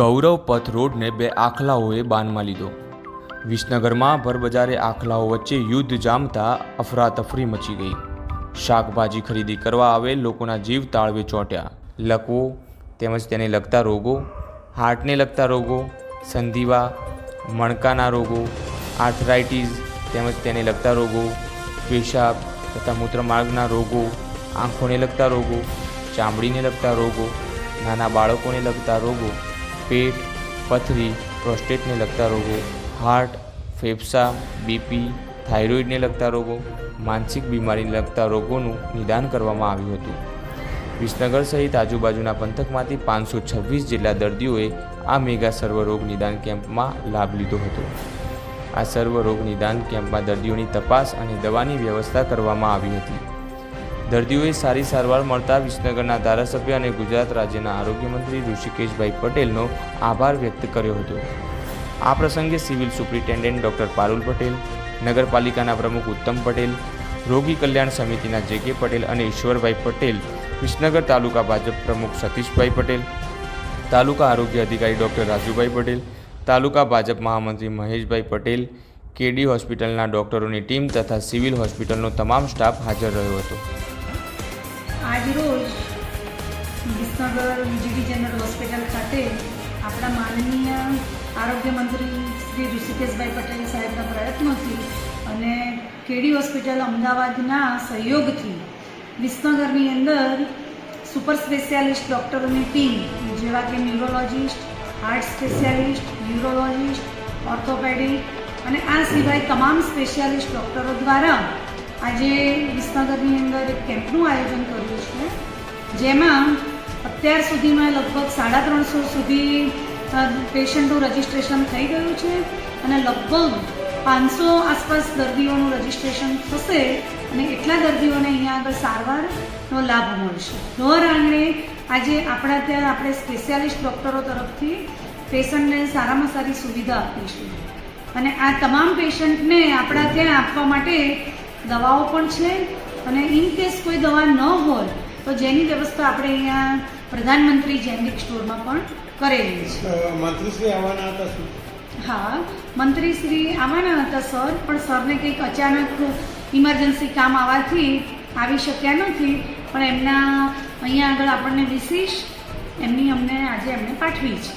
ગૌરવ પથ રોડને બે આખલાઓએ બાનમાં લીધો. વિસનગરમાં ભરબજારે આખલાઓ વચ્ચે યુદ્ધ જામતા અફરાતફરી મચી ગઈ. શાકભાજી ખરીદી કરવા આવેલ લોકોના જીવ તાળવે ચોંટ્યા. લકવો તેમજ તેને લગતા રોગો, હાર્ટને લગતા રોગો, સંધિવા, મણકાના રોગો, આર્થરાઇટીસ તેમજ તેને લગતા રોગો, પેશાબ તથા મૂત્રમાર્ગના રોગો, આંખોને લગતા રોગો, ચામડીને લગતા રોગો, નાના બાળકોને લગતા રોગો પેટ, પથરી, પ્રોસ્ટેટને લગતા રોગો, હાર્ટ, ફેફસા, બીપી, થાઇરોઇડને લગતા રોગો, માનસિક બીમારીને લગતા રોગોનું નિદાન કરવામાં આવ્યું હતું. વિસનગર સહિત આજુબાજુના પંથકમાંથી પાંચસો છવ્વીસ જેટલા દર્દીઓએ આ મેગા સર્વરોગ નિદાન કેમ્પમાં લાભ લીધો હતો. આ સર્વરોગ નિદાન કેમ્પમાં દર્દીઓની તપાસ અને દવાની વ્યવસ્થા કરવામાં આવી હતી. દર્દીઓએ સારી સારવાર મળતા વિસનગરના ધારાસભ્ય અને ગુજરાત રાજ્યના આરોગ્ય મંત્રી ઋષિકેશભાઈ પટેલનો આભાર વ્યક્ત કર્યો હતો. આ પ્રસંગે civil superintendent doctor Parul Patel, નગરપાલિકાના પ્રમુખ ઉત્તમ પટેલ, રોગી કલ્યાણ સમિતિના જે કે પટેલ અને ઈશ્વરભાઈ પટેલ, વિસનગર તાલુકા ભાજપ પ્રમુખ સતીશભાઈ પટેલ, તાલુકા આરોગ્ય અધિકારી ડૉક્ટર રાજુભાઈ પટેલ, તાલુકા ભાજપ મહામંત્રી મહેશભાઈ પટેલ, કેડી હોસ્પિટલના ડૉક્ટરોની ટીમ તથા સિવિલ હોસ્પિટલનો તમામ સ્ટાફ હાજર રહ્યો હતો. આજરોજ વિસનગર વીજળી જનરલ હોસ્પિટલ ખાતે આપણા માનનીય આરોગ્ય મંત્રી શ્રી ઋષિકેશભાઈ પટેલ સાહેબના પ્રયત્નોથી અને કેડી હોસ્પિટલ અમદાવાદના સહયોગથી વિસનગરની અંદર સુપર સ્પેશિયાલિસ્ટ ડૉક્ટરોની ટીમ, જેવા કે neurologist, heart specialist, neurologist, orthopaedic અને આ સિવાય તમામ સ્પેશિયાલિસ્ટ ડૉક્ટરો દ્વારા આજે વિસનગરની અંદર એક કેમ્પનું આયોજન કર્યું છે, જેમાં અત્યાર સુધીમાં લગભગ સાડા ત્રણસો સુધી પેશન્ટનું રજિસ્ટ્રેશન થઈ ગયું છે અને લગભગ પાંચસો આસપાસ દર્દીઓનું રજિસ્ટ્રેશન થશે અને એટલા દર્દીઓને અહીંયા આગળ સારવારનો લાભ મળશે. દર આંગણે આજે આપણા ત્યાં આપણે સ્પેશિયાલિસ્ટ ડૉક્ટરો તરફથી પેશન્ટને સારામાં સારી સુવિધા આપીશું. અને આ તમામ પેશન્ટને આપણા ત્યાં આપવા માટે દવાઓ પણ છે અને ઇન કેસ કોઈ દવા ન હોય તો જેની વ્યવસ્થા આપણે અહીંયા પ્રધાનમંત્રી જેનરિક સ્ટોરમાં પણ કરેલી છે. મંત્રીશ્રી આવવાના હતા શું? હા મંત્રી શ્રી આવવાના હતા સર પણ સરને કંઈક અચાનક ઇમરજન્સી કામ આવવાથી આવી શક્યા નથી પણ એમના અહીંયા આગળ આપણને વિશેષ એમની અમને આજે એમને પાઠવી છે.